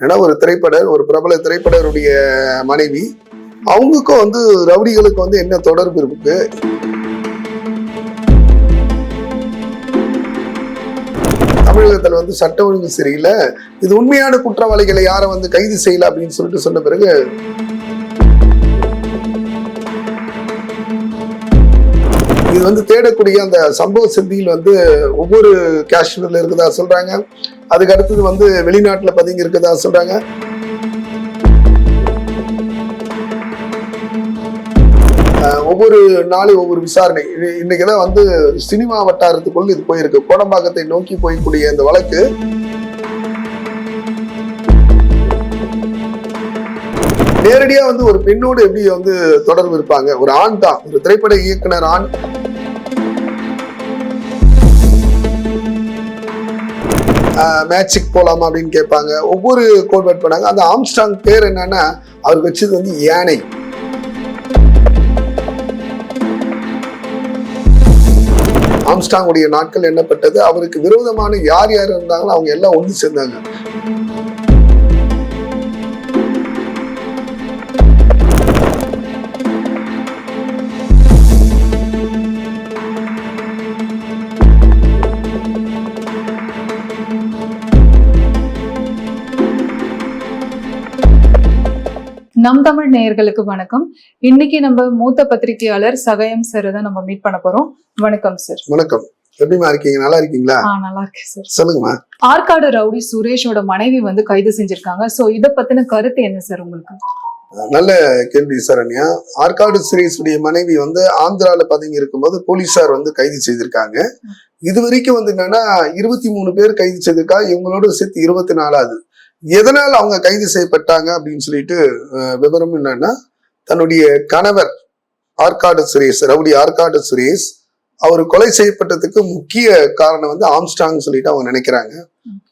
ஏன்னா ஒரு திரைப்பட ஒரு பிரபல திரைப்படருடைய மனைவி அவங்களுக்கும் வந்து ரவுடிகளுக்கு வந்து என்ன தொடர்பு இருக்கு? தமிழகத்தில் வந்து சட்ட ஒழுங்கு சரியில்லை. இது உண்மையான குற்றவாளிகளை யாரை வந்து கைது செய்யல அப்படின்னு சொல்லிட்டு சொன்ன பிறகு வந்து தேடக்கூடிய அந்த சம்பவ சிந்தியில் வந்து ஒவ்வொரு காஷ்மீர்ல இருக்குதா சொல்றாங்க. அதுக்கு அடுத்தது வந்து வெளிநாட்டுல பதுங்கி இருக்குதா சொல்றாங்க. ஒவ்வொரு நாளும் ஒவ்வொரு விசாரணை. இன்னைக்கு இன்னைக்குதான் வந்து சினிமா வட்டாரத்துக்குள்ள இது போயிருக்கு. கோடம்பாக்கத்தை நோக்கி போய்க்கூடிய இந்த வழக்கு. நேரடியா வந்து ஒரு பெண்ணோடு எப்படி வந்து தொடர்பு இருப்பாங்க? ஒரு ஆண் தான். ஒரு திரைப்பட இயக்குனர் ஆண். மேட்சுக்கு போகலாமா அப்படின்னு கேட்பாங்க. ஒவ்வொரு கோட்வேர்ட் பண்ணாங்க. அந்த ஆம்ஸ்டாங் பேர் என்னன்னா அவர் வச்சது வந்து யானை. ஆம்ஸ்டாங்குடைய நாட்கள் எண்ணப்பட்டது. அவருக்கு விரோதமான யார் யார் இருந்தாங்களோ அவங்க எல்லாம் ஒன்று சேர்ந்தாங்க. நம் தமிழ் நேயர்களுக்கு வணக்கம். இன்னைக்கு நம்ம மூத்த பத்திரிகையாளர் சகயம் சார் தான் நம்ம மீட் பண்ண போறோம். வணக்கம் சார் வணக்கம். எப்படிமா இருக்கீங்க? நல்லா இருக்கீங்களா? நல்லா இருக்கேன் சார் சொல்லுங்கம்மா. ஆற்காடு ரவுடி சுரேஷோட மனைவி வந்து கைது செஞ்சிருக்காங்க. சோ இத பத்தின கருத்து என்ன சார் உங்களுக்கு? நல்ல கேள்வி சரண்யா ஆற்காடு சுரேஷுடைய மனைவி வந்து ஆந்திரால பதுங்கி இருக்கும்போது போலீசார் வந்து கைது செய்திருக்காங்க. இது வரைக்கும் வந்து என்னன்னா இருபத்தி மூணு பேர் கைது செய்திருக்கா? இவங்களோட சேர்த்து இருபத்தி நாலாவது. எதனால் அவங்க கைது செய்யப்பட்டாங்க அப்படின்னு சொல்லிட்டு விவரம் என்னன்னா தன்னுடைய கணவர் ஆற்காடு சுரேஷ் ரவுடி ஆற்காடு சுரேஷ் அவர் கொலை செய்யப்பட்டதுக்கு முக்கிய காரணம் வந்து ஆம்ஸ்டாங் சொல்லிட்டு அவங்க நினைக்கிறாங்க.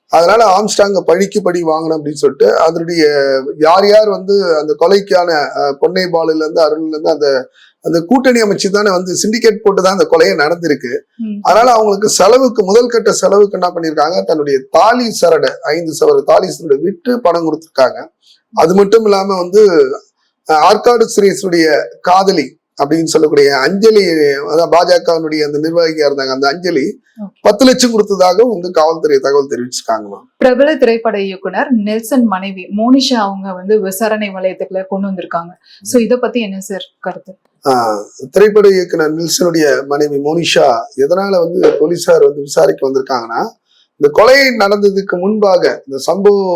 அதனால ஆம்ஸ்டாங்க பழிக்கு படி வாங்கணும் அப்படின்னு சொல்லிட்டு அதனுடைய யார் யார் வந்து அந்த கொலைக்கான பொன்னை பாலுல அருள்லேருந்து அந்த அந்த கூட்டணி அமைச்சு தானே வந்து சிண்டிகேட் போட்டு தான் அந்த கொலையை நடந்திருக்கு. அதனால அவங்களுக்கு செலவுக்கு முதல் கட்ட செலவுக்கு என்ன பண்ணிருக்காங்க? தன்னுடைய தாலி சரடை ஐந்து சவர தாலி சரடை விட்டு பணம் கொடுத்துருக்காங்க. அது மட்டும் இல்லாம வந்து ஆற்காடு சுரேஷனுடைய காதலி அப்படின்னு சொல்லக்கூடிய அஞ்சலி அதான் பாஜகவினுடைய அந்த நிர்வாகியா இருந்தாங்க அந்த அஞ்சலி. பத்து லட்சம் கொடுத்ததாகவும் வந்து காவல்துறை தகவல் தெரிவிச்சிருக்காங்கம்மா பிரபல திரைப்பட இயக்குனர் நெல்சன் மனைவி மோனிஷா அவங்க வந்து விசாரணை வளையத்துக்குள்ள கொண்டு வந்திருக்காங்க. சோ இத பத்தி என்ன சார் கருத்து? திரைப்பட இயக்குனர் நில்சனுடைய மனைவி மோனிஷா எதனால வந்து போலீசார் வந்து விசாரிக்க வந்திருக்காங்கன்னா இந்த கொலை நடந்ததுக்கு முன்பாக இந்த சம்பவம்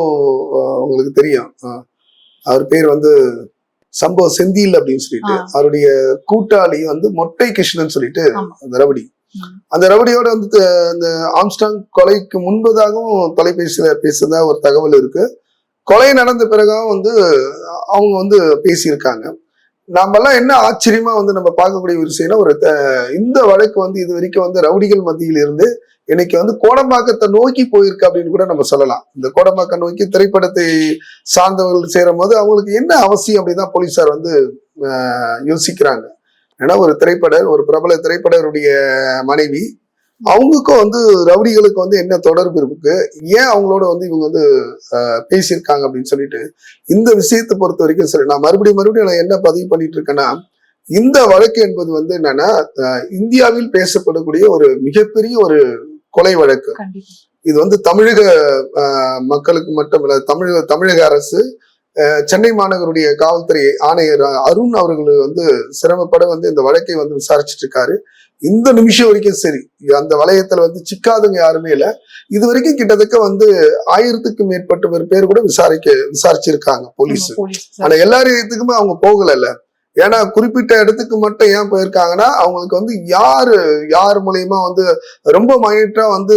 உங்களுக்கு தெரியும் அவர் பேர் வந்து சம்பவ செந்தில் அப்படின்னு சொல்லிட்டு. அவருடைய கூட்டாளி வந்து மொட்டை கிருஷ்ணன் சொல்லிட்டு. அந்த ரவுடி. அந்த ரவுடியோட வந்து அந்த ஆம்ஸ்டாங் கொலைக்கு முன்பதாகவும் தொலைபேசியில பேசுறதா ஒரு தகவல் இருக்கு கொலை நடந்த பிறகும் வந்து அவங்க வந்து பேசியிருக்காங்க நாமெல்லாம் என்ன ஆச்சரியமா வந்து நம்ம பார்க்கக்கூடிய ஒரு விஷயம்னா ஒரு த- இந்த வழக்கு வந்து இது வரைக்கும் வந்து ரவுடிகள் மத்தியில் இருந்து இன்னைக்கு வந்து கோடம்பாக்கத்தை நோக்கி போயிருக்கு அப்படின்னு கூட நம்ம சொல்லலாம். இந்த கோடம்பாக்கம் நோக்கி திரைப்படத்தை சார்ந்தவர்கள் சேரும் போது அவங்களுக்கு என்ன அவசியம் அப்படின்னு தான் போலீசார் வந்து யோசிக்கிறாங்க. ஏன்னா ஒரு திரைப்பட ஒரு பிரபல திரைப்படருடைய மனைவி அவங்களுக்கும் வந்து ரவுடிகளுக்கு வந்து என்ன தொடர்பு இருக்கு? ஏன் அவங்களோட வந்து இவங்க வந்து பேசியிருக்காங்க அப்படின்னு சொல்லிட்டு இந்த விஷயத்தை பொறுத்த வரைக்கும் சரி நான் மறுபடியும் மறுபடியும் நான் என்ன பதிவு பண்ணிட்டு இருக்கேன்னா இந்த வழக்கு என்பது வந்து என்னன்னா இந்தியாவில் பேசப்படக்கூடிய ஒரு மிகப்பெரிய ஒரு கொலை வழக்கு. இது வந்து தமிழக அஹ், மக்களுக்கு மட்டும் இல்ல தமிழக தமிழக அரசு சென்னை மாநகருடைய காவல்துறை ஆணையர் அருண் அவர்கள் வந்து சிரமப்பட வந்து இந்த வழக்கை வந்து விசாரிச்சுட்டு இருக்காரு. இந்த நிமிஷம் வரைக்கும் சரி அந்த வளையத்துல வந்து சிக்காதவங்க யாருமே இல்ல. இது வரைக்கும் கிட்டத்தட்ட வந்து ஆயிரத்துக்கும் மேற்பட்ட பேர் கூட விசாரிக்க விசாரிச்சிருக்காங்க போலீஸ். ஆனா எல்லா இடத்துக்குமே அவங்க போகல ஏன்னா குறிப்பிட்ட இடத்துக்கு மட்டும் ஏன் போயிருக்காங்கன்னா அவங்களுக்கு வந்து யாரு யார் மூலியமா வந்து ரொம்ப மைனட்டா வந்து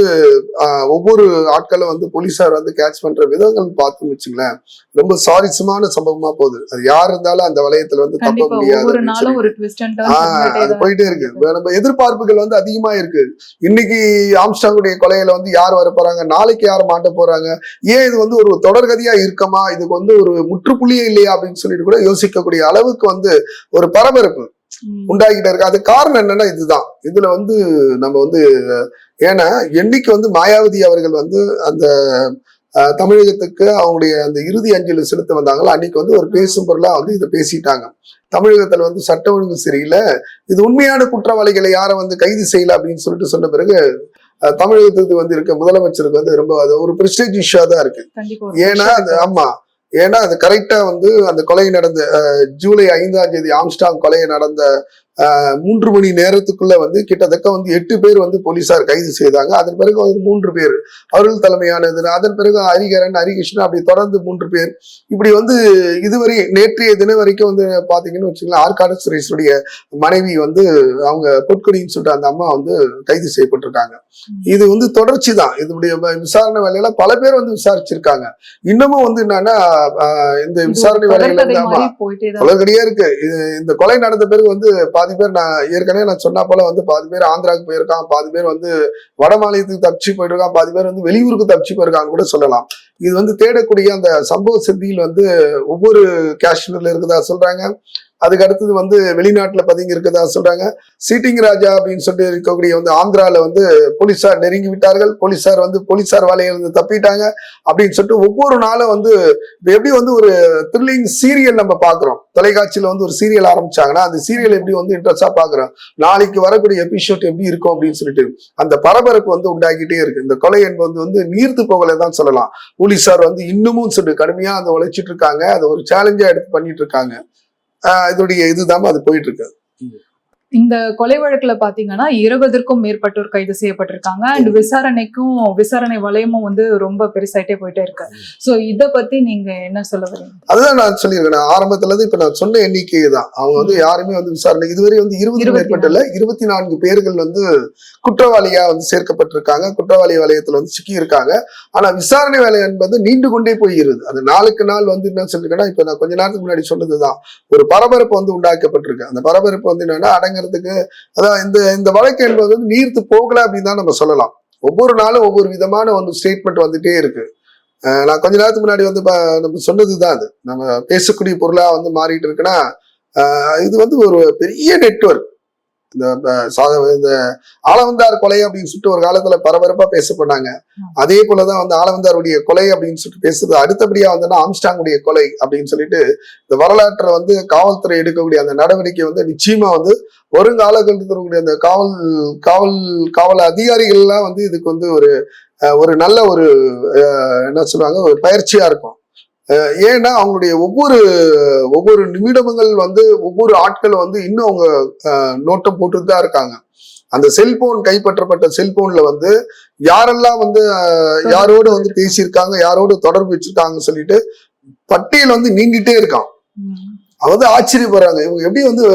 ஒவ்வொரு ஆட்களை வந்து போலீஸார் வந்து கேட்ச் பண்ற விதங்கள் பார்த்து வச்சுங்களேன். ரொம்ப சாரிசமான சம்பவமா போகுது. அது யார் இருந்தாலும் அந்த வளையத்துல வந்து தப்ப முடியாது ஆஹ் அது போயிட்டே இருக்கு. நம்ம எதிர்பார்ப்புகள் வந்து அதிகமா இருக்கு. இன்னைக்கு ஆம்ஸ்டாங்குடைய கொலையில வந்து யார் வர போறாங்க? நாளைக்கு யார் மாட்ட போறாங்க? ஏன் இது வந்து ஒரு தொடர்கதியா இருக்கமா? இதுக்கு வந்து ஒரு முற்றுப்புள்ளியே இல்லையா? அப்படின்னு சொல்லிட்டு கூட யோசிக்கக்கூடிய அளவுக்கு வந்து ஒரு பரபரப்பு உண்டாகிட்டே இருக்கு. அது காரணம் என்னன்னா இதுதான். இதுல வந்து நம்ம வந்து ஏன்னா என்னைக்கு வந்து மாயாவதி அவர்கள் வந்து அந்த தமிழகத்துக்கு அவங்களுடைய அந்த இறுதி அஞ்சலி செலுத்த வந்தாங்களோ அன்னைக்கு வந்து ஒரு பேசும் பொருளா வந்து இதை பேசிட்டாங்க. தமிழகத்துல வந்து சட்ட ஒழுங்கு சரியில்லை. இது உண்மையான குற்றவாளிகளை யாரை வந்து கைது செய்யல அப்படின்னு சொல்லிட்டு சொன்ன பிறகு தமிழகத்துக்கு வந்து இருக்க முதலமைச்சருக்கு வந்து ரொம்ப அது ஒரு பிரஸ்டேஜ் இஷ்யூவா தான் இருக்கு. ஏன்னா அது ஆமா. ஏன்னா அது கரெக்டா வந்து அந்த கொலை நடந்த ஜூலை ஐந்தாம் தேதி ஆம்ஸ்டாங் கொலை நடந்த மூன்று மணி நேரத்துக்குள்ள வந்து கிட்டத்தட்ட வந்து எட்டு பேர் வந்து போலீசார் கைது செய்தாங்க. அதன் பிறகு வந்து மூன்று பேர் அவர்கள் தலைமையானது அதன் பிறகு ஹரிகரன் ஹரிகிருஷ்ணன் அப்படி தொடர்ந்து மூன்று பேர். இப்படி வந்து இதுவரை நேற்றைய தினம் வரைக்கும் வந்து பாத்தீங்கன்னு வச்சுக்கலாம் ஆற்காடு சுரேஷுடைய மனைவி வந்து அவங்க பொற்கொடின்னு சொல்லிட்டு அந்த அம்மா வந்து கைது செய்யப்பட்டிருக்காங்க. இது வந்து தொடர்ச்சி தான் இதனுடைய விசாரணை வேலையில பல பேர் வந்து விசாரிச்சிருக்காங்க. இன்னமும் வந்து என்னன்னா இந்த விசாரணை தான் தொடர்கடியா இருக்கு. இந்த கொலை நடந்த பிறகு வந்து பாதி பேர் நான் ஏற்கனவே நான் சொன்னா போல வந்து பாதி பேர் ஆந்திராவுக்கு போயிருக்கான் பாதி பேர் வந்து வட மாநிலத்துக்கு தப்பிச்சு போயிருக்கான் பாதி பேர் வந்து வெளியூருக்கு தப்பிச்சு போயிருக்கான்னு கூட சொல்லலாம். இது வந்து தேடக்கூடிய அந்த சம்பவ சித்தியில் வந்து ஒவ்வொரு காஷ்மீர்ல இருக்குதா சொல்றாங்க. அதுக்கு அடுத்தது வந்து வெளிநாட்டில் பதுங்கி இருக்கதா சொல்றாங்க. சீட்டிங் ராஜா அப்படின்னு சொல்லிட்டு இருக்கக்கூடிய வந்து ஆந்திராவில் வந்து போலீஸார் நெருங்கி விட்டார்கள். போலீஸார் வந்து போலீஸார் வலையிலிருந்து தப்பிட்டாங்க அப்படின்னு சொல்லிட்டு ஒவ்வொரு நாளும் வந்து எப்படி வந்து ஒரு த்ரில்லிங் சீரியல் நம்ம பார்க்குறோம். தொலைக்காட்சியில் வந்து ஒரு சீரியல் ஆரம்பிச்சாங்கன்னா அந்த சீரியல் எப்படி வந்து இன்ட்ரெஸ்டாக பார்க்குறோம். நாளைக்கு வரக்கூடிய எபிசோட் எப்படி இருக்கும் அப்படின்னு சொல்லிட்டு அந்த பரபரப்பு வந்து உண்டாக்கிட்டே இருக்கு. இந்த கொலை என்பது வந்து நீர்த்து போகலை தான் சொல்லலாம். போலீஸார் வந்து இன்னமும் சொல்லிட்டு கடுமையாக அதை உழைச்சிட்டு இருக்காங்க. அதை ஒரு சேலஞ்சாக எடுத்து பண்ணிட்டு இருக்காங்க. இதோடைய இதுதான் அது போயிட்டு இருக்கு. இந்த கொலை வழக்குல பாத்தீங்கன்னா இருபதற்கும் மேற்பட்டோர் கைது செய்யப்பட்டிருக்காங்க. அண்ட் விசாரணைக்கும் விசாரணை வளையமும் வந்து ரொம்ப பெருசாயிட்டே போயிட்டே இருக்கு. சோ இத பத்தி நீங்க என்ன சொல்ல வரீங்க? அதுதான் நான் சொல்லியிருக்கேன். ஆரம்பத்துல இருந்து இப்ப நான் சொன்ன எண்ணிக்கை தான். அவங்க வந்து யாருமே வந்து விசாரணை இதுவரை வந்து இருபது இருபத்தி மேற்பட்ட இல்ல இருபத்தி நான்கு பேர்கள் வந்து குற்றவாளியா வந்து சேர்க்கப்பட்டிருக்காங்க. குற்றவாளி வலயத்துல வந்து சிக்கி இருக்காங்க ஆனா விசாரணை வேலை என்பது நீண்டு கொண்டே போகிறது அது நாளுக்கு நாள் வந்து என்ன சொல்லிருக்கேன்னா இப்ப நான் கொஞ்ச நேரத்துக்கு முன்னாடி சொன்னதுதான். ஒரு பரபரப்பு வந்து உண்டாக்கப்பட்டிருக்கு. அந்த பரபரப்பு வந்து என்னன்னா அடங்குறதுக்கு அதான் இந்த இந்த வழக்கு என்பது வந்து நீர்த்து போகல அப்படின்னு தான் நம்ம சொல்லலாம். ஒவ்வொரு நாளும் ஒவ்வொரு விதமான ஒரு ஸ்டேட்மெண்ட் வந்துட்டே இருக்கு. நான் கொஞ்ச நேரத்துக்கு முன்னாடி வந்து நம்ம நம்ம சொன்னதுதான் அது. நம்ம பேசக்கூடிய பொருளா வந்து மாறிட்டு இருக்குன்னா இது வந்து ஒரு பெரிய நெட்வொர்க் இந்த இந்த ஆளவந்தார் கொலை அப்படின்னு சொல்லிட்டு ஒரு காலத்துல பரபரப்பா பேசப்பட்டாங்க. அதே போலதான் வந்து ஆளவந்தாருடைய கொலை அப்படின்னு சொல்லிட்டு பேசுறது அடுத்தபடியா வந்து ஆம்ஸ்டாங்குடைய கொலை அப்படின்னு சொல்லிட்டு இந்த வரலாற்றை வந்து காவல்துறை எடுக்கக்கூடிய அந்த நடவடிக்கை வந்து நிச்சயமா வந்து வருங்காலத்தில் இருக்கக்கூடிய அந்த காவல் காவல் காவல் அதிகாரிகள் எல்லாம் வந்து இதுக்கு வந்து ஒரு ஒரு நல்ல ஒரு என்ன சொல்லுவாங்க ஒரு பயிற்சியா இருக்கும். ஏன்னா அவங்களுடைய ஒவ்வொரு ஒவ்வொரு நிமிடங்கள் வந்து ஒவ்வொரு ஆட்கள் வந்து இன்னும் அவங்க நோட்டம் போட்டுட்டு தான் இருக்காங்க. அந்த செல்போன் கைப்பற்றப்பட்ட செல்போன்ல வந்து யாரெல்லாம் வந்து யாரோடு வந்து பேசியிருக்காங்க யாரோடு தொடர்பு வச்சிருக்காங்கன்னு சொல்லிட்டு பட்டியல் வந்து நீண்டிட்டே இருக்கான் வந்து ஆச்சரியப்படுறாங்க. இவங்க எப்படி வந்து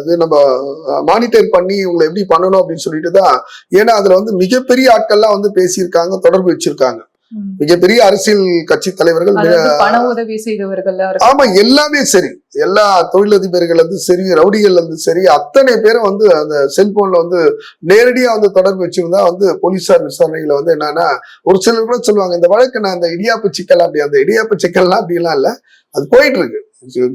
இது நம்ம மானிட்டர் பண்ணி இவங்களை எப்படி பண்ணணும் அப்படின்னு சொல்லிட்டு தான் ஏன்னா அதுல வந்து மிகப்பெரிய ஆட்கள்லாம் வந்து பேசியிருக்காங்க தொடர்பு வச்சிருக்காங்க. மிகப்பெரிய அரசியல் கட்சி தலைவர்கள் ஆமா எல்லாமே சரி. எல்லா தொழிலதிபர்கள் வந்து சரி ரவுடிகள் வந்து சரி அத்தனை பேரும் வந்து அந்த செல்போன்ல வந்து நேரடியா வந்து தொடர்பு வச்சிருந்தா வந்து போலீசார் விசாரணைகளை வந்து என்னன்னா ஒரு சிலர் கூட சொல்லுவாங்க இந்த வழக்கு நான் அந்த இடியாப்பு சிக்கல் அப்படி அந்த இடியாப்பு சிக்கல்லாம் அப்படிலாம் இல்ல. அது போயிட்டு இருக்கு.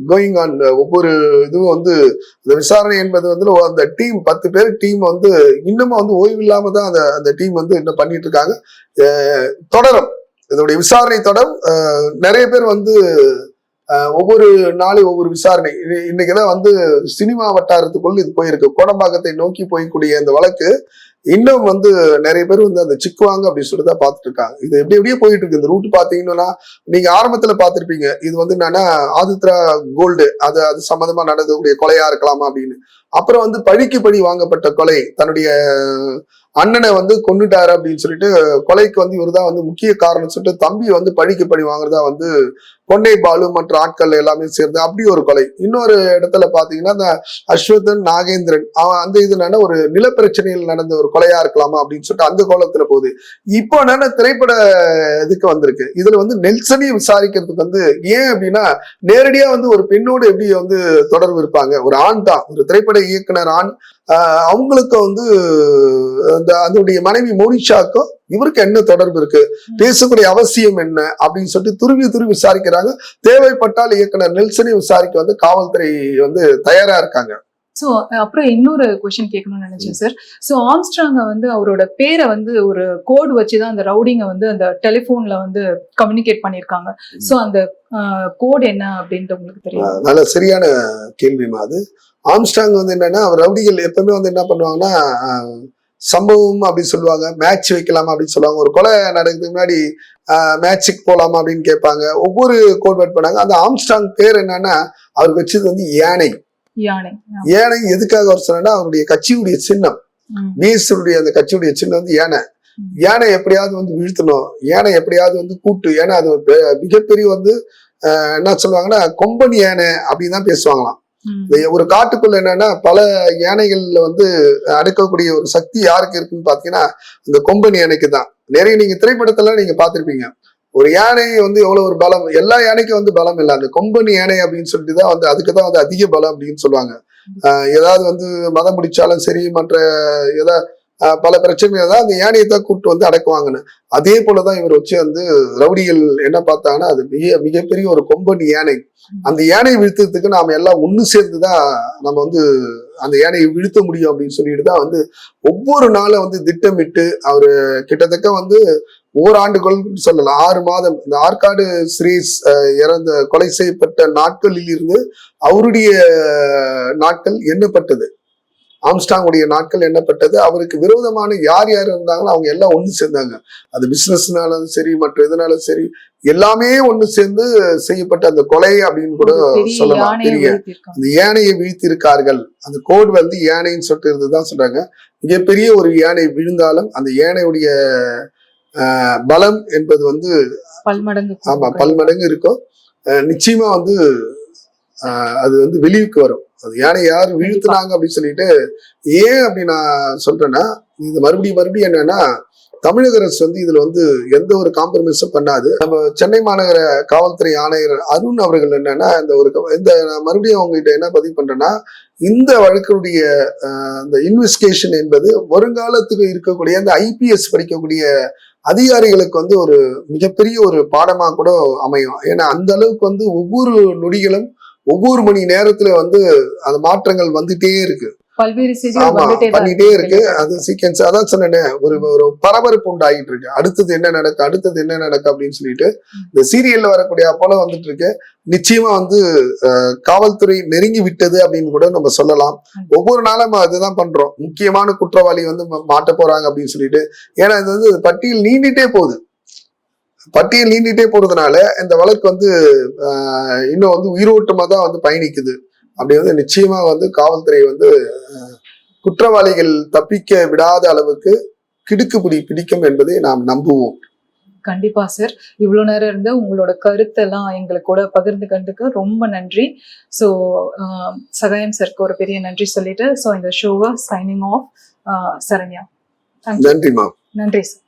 கோயிங் ஆன் ஒவ்வொரு இதுவும் வந்து இந்த விசாரணை என்பது வந்து அந்த டீம் பத்து பேர் டீம் வந்து இன்னமும் வந்து ஓய்வு இல்லாம தான் அந்த அந்த டீம் வந்து இன்னும் பண்ணிட்டு இருக்காங்க. அஹ் தொடரும். இதோடைய விசாரணை தொடரும். நிறைய பேர் வந்து ஒவ்வொரு நாளும் ஒவ்வொரு விசாரணை. இன்னைக்கு தான் வந்து சினிமா வட்டாரத்துக்குள்ள இது போயிருக்கு. கோடம்பாக்கத்தை நோக்கி போய்க்கூடிய இந்த வழக்கு இன்னும் வந்து நிறைய பேர் வந்து அந்த சிக்குவாங்க அப்படின்னு சொல்லி தான் பார்த்துட்டு இருக்காங்க. இது எப்படி எப்படியே போயிட்டு இருக்கு. இந்த ரூட் பார்த்தீங்கன்னா நீங்க ஆரம்பத்துல பார்த்துருப்பீங்க. இது வந்து என்னன்னா ஆதித்ரா கோல்டு அது அது சம்மந்தமா நடக்கக்கூடிய கொலையா இருக்கலாமா அப்படின்னு. அப்புறம் வந்து பழிக்கு பழி வாங்கப்பட்ட கொலை தன்னுடைய அண்ணனை வந்து கொண்டுட்டாரு அப்படின்னு சொல்லிட்டு கொலைக்கு வந்து இவர்தான் வந்து முக்கிய காரணம் சொல்லிட்டு தம்பி வந்து பழிக்கு பழி வாங்குறதா வந்து பொன்னை பாலு மற்ற ஆட்கள் எல்லாமே சேர்ந்து அப்படி ஒரு கொலை. இன்னொரு இடத்துல பாத்தீங்கன்னா அந்த அஸ்வதன் நாகேந்திரன் அவன் அந்த இது என்னன்னா ஒரு நிலப்பிரச்சனையில் நடந்த ஒரு கொலையா இருக்கலாமா அப்படின்னு சொல்லிட்டு அந்த கோலத்துல போகுது. இப்போ என்னன்னா திரைப்பட இதுக்கு வந்திருக்கு. இதுல வந்து நெல்சனி விசாரிக்கிறதுக்கு வந்து ஏன் அப்படின்னா நேரடியா வந்து ஒரு பெண்ணோடு எப்படி வந்து தொடர்பு இருப்பாங்க? ஒரு ஆண் தான். ஒரு திரைப்பட இயக்குனர் ஆண். ஆஹ் அவங்களுக்கு வந்து அந்த அதனுடைய மனைவி மோனிஷாக்கும் இவருக்கு என்ன தொடர்பு இருக்கு? பேசக்கூடிய அவசியம் என்ன? அப்படின்னு சொல்லிட்டு துருவி துருவி விசாரிக்கிறாங்க. தேவைப்பட்டால் இயக்குனர் நெல்சனை விசாரிக்க வந்து காவல்துறை வந்து தயாரா இருக்காங்க. ஸோ அப்புறம் இன்னொரு கொஸ்டின் கேட்கணும்னு நினைச்சேன் சார் ஸோ ஆம்ஸ்ட்ராங்க வந்து அவரோட பேரை வந்து ஒரு கோடு வச்சு தான் அந்த ரவுடிங்க வந்து அந்த டெலிஃபோன்ல வந்து கம்யூனிகேட் பண்ணியிருக்காங்க. ஸோ அந்த கோட் என்ன அப்படின்ட்டு உங்களுக்கு தெரியும்? நல்ல சரியான கேள்விமா அது. ஆம்ஸ்டாங் வந்து என்னன்னா அவர் ரவுடிகள் எப்பவுமே வந்து என்ன பண்ணுவாங்கன்னா சம்பவம் அப்படின்னு சொல்லுவாங்க மேட்ச் வைக்கலாமா அப்படின்னு சொல்லுவாங்க. ஒரு கொலை நடக்கிறதுக்கு முன்னாடி மேட்சுக்கு போலாமா அப்படின்னு கேட்பாங்க. ஒவ்வொரு கோட் வேர்ட் பண்ணாங்க. அந்த ஆம்ஸ்டாங் பேர் என்னன்னா அவருக்கு வச்சது வந்து யானை. யானை யானை எதுக்காக அவர் சொன்னா அவருடைய கட்சியுடைய சின்னம். ம். பிஎஸ்டைய அந்த கட்சியுடைய சின்னம் வந்து யானை. யானை எப்படியாவது வந்து வீழ்த்தணும். யானை எப்படியாவது வந்து கூட்டு ஏன்னா அது மிகப்பெரிய வந்து என்ன சொல்லுவாங்கன்னா கொம்பன் யானை அப்படின்னு தான் பேசுவாங்களாம். ஒரு காட்டுக்குள்ள என்னன்னா பல யானைகள்ல வந்து அடக்கக்கூடிய ஒரு சக்தி யாருக்கு இருக்குன்னு பாத்தீங்கன்னா இந்த கொம்பன் யானைக்கு தான். நிறைய நீங்க திரைப்படத்துல நீங்க பார்த்திருப்பீங்க ஒரு யானை வந்து எவ்வளவு ஒரு பலம் எல்லா யானைக்கும் வந்து பலம் இல்லை. அந்த கொம்பன் யானை அப்படின்னு சொல்லிட்டு தான் வந்து அதுக்கு தான் வந்து அதிக பலம் அப்படின்னு சொல்லுவாங்க. ஆஹ் ஏதாவது வந்து மதம் பிடிச்சாலும் சரி மற்ற ஏதா ஆஹ் பல பிரச்சனைகள் தான் அந்த யானையை தான் கூப்பிட்டு வந்து அடக்குவாங்கன்னு. அதே போலதான் இவர் வச்சு வந்து ரவுடிகள் என்ன பார்த்தாங்கன்னா அது மிக மிகப்பெரிய ஒரு கொம்பன் யானை. அந்த யானையை வீழ்த்ததுக்கு நாம எல்லாம் ஒன்று சேர்ந்து தான் நம்ம வந்து அந்த யானையை வீழ்த்த முடியும் அப்படின்னு சொல்லிட்டு தான் வந்து ஒவ்வொரு நாளும் வந்து திட்டமிட்டு அவர் கிட்டத்தட்ட வந்து ஓராண்டுகள் சொல்லலாம். ஆறு மாதம். இந்த ஆற்காடு ஸ்ரீஸ் இறந்த கொலை செய்யப்பட்ட நாட்களில் இருந்து அவருடைய நாட்கள் எண்ணப்பட்டது. ஆம்ஸ்டாங்குடைய நாட்கள் எண்ணப்பட்டது. அவருக்கு விரோதமான யார் யார் இருந்தாங்களோ அவங்க எல்லாம் ஒண்ணு சேர்ந்தாங்க. அது பிசினஸ்னாலும் சரி மற்ற எதுனாலும் சரி எல்லாமே ஒண்ணு சேர்ந்து செய்யப்பட்ட அந்த கொலை அப்படின்னு கூட சொல்லலாம். பெரிய அந்த யானையை வீழ்த்திருக்கார்கள் அந்த கோட் வந்து யானைன்னு சொல்லிட்டு இருந்துதான் சொல்றாங்க. மிகப்பெரிய ஒரு யானை விழுந்தாலும் அந்த யானையுடைய பலம் என்பது வந்து பல்மடங்கு ஆமா பல்மடங்கு இருக்கும். நிச்சயமா வந்து அது வந்து வெளியுக்கு வரும். அது யானை யார் வீழ்த்தினாங்க அப்படின்னு சொல்லிட்டு ஏன் அப்படி நான் சொல்றேன்னா இது மறுபடியும் மறுபடியும் என்னன்னா தமிழக அரசு வந்து இதுல வந்து எந்த ஒரு காம்ப்ரமைஸும் பண்ணாது. நம்ம சென்னை மாநகர காவல்துறை ஆணையர் அருண் அவர்கள் என்னன்னா இந்த ஒரு இந்த மறுபடியும் அவங்ககிட்ட என்ன பதிவு பண்றேன்னா இந்த வழக்கினுடைய இந்த இன்வெஸ்டிகேஷன் என்பது வருங்காலத்துக்கு இருக்கக்கூடிய அந்த ஐபிஎஸ் படிக்கக்கூடிய அதிகாரிகளுக்கு வந்து ஒரு மிகப்பெரிய ஒரு பாடமாக கூட அமையும். ஏன்னா அந்த அளவுக்கு வந்து ஒவ்வொரு நொடிகளும் ஒவ்வொரு மணி நேரத்துல வந்து அந்த மாற்றங்கள் வந்துட்டே இருக்கு. பண்ணிட்டே இருக்கு. அது சீக்வன்ஸ் அதான் சொன்னேனே ஒரு ஒரு பரபரப்பு உண்டாகிட்டு இருக்கு. அடுத்தது என்ன நடக்கு அடுத்தது என்ன நடக்கு அப்படின்னு சொல்லிட்டு இந்த சீரியல்ல வரக்கூடிய அப்போல வந்துட்டு இருக்கு. நிச்சயமா வந்து காவல்துறை நெருங்கி விட்டது அப்படின்னு கூட நம்ம சொல்லலாம். ஒவ்வொரு நாளும் அதுதான் பண்றோம். முக்கியமான குற்றவாளி வந்து மாட்ட போறாங்க அப்படின்னு சொல்லிட்டு. ஏன்னா இது வந்து பட்டியல் நீண்டிட்டே போகுது. பட்டியல் நீண்டிட்டே போறதுனால இந்த வழக்கு வந்து இன்னும் வந்து உயிரோட்டமா தான் வந்து பயணிக்குது. அப்படி வந்து நிச்சயமா வந்து காவல்துறை வந்து குற்றவாளிகள் தப்பிக்க விடாத அளவுக்கு கிடுக்குப்பிடி பிடிக்கும் என்பதை நாம் நம்புவோம். கண்டிப்பா சார் இவ்வளவு நேரம் இருந்து உங்களோட கருத்தெல்லாம் எங்களுக்கு கூட பகிர்ந்துக்கிறதுக்கு ரொம்ப நன்றி. ஸோ சகாயம் சாருக்கு ஒரு பெரிய நன்றி சொல்லிட்டு ஸோ இந்த ஷோவை சைனிங் ஆஃப் சரண்யா. நன்றிமா நன்றி சார்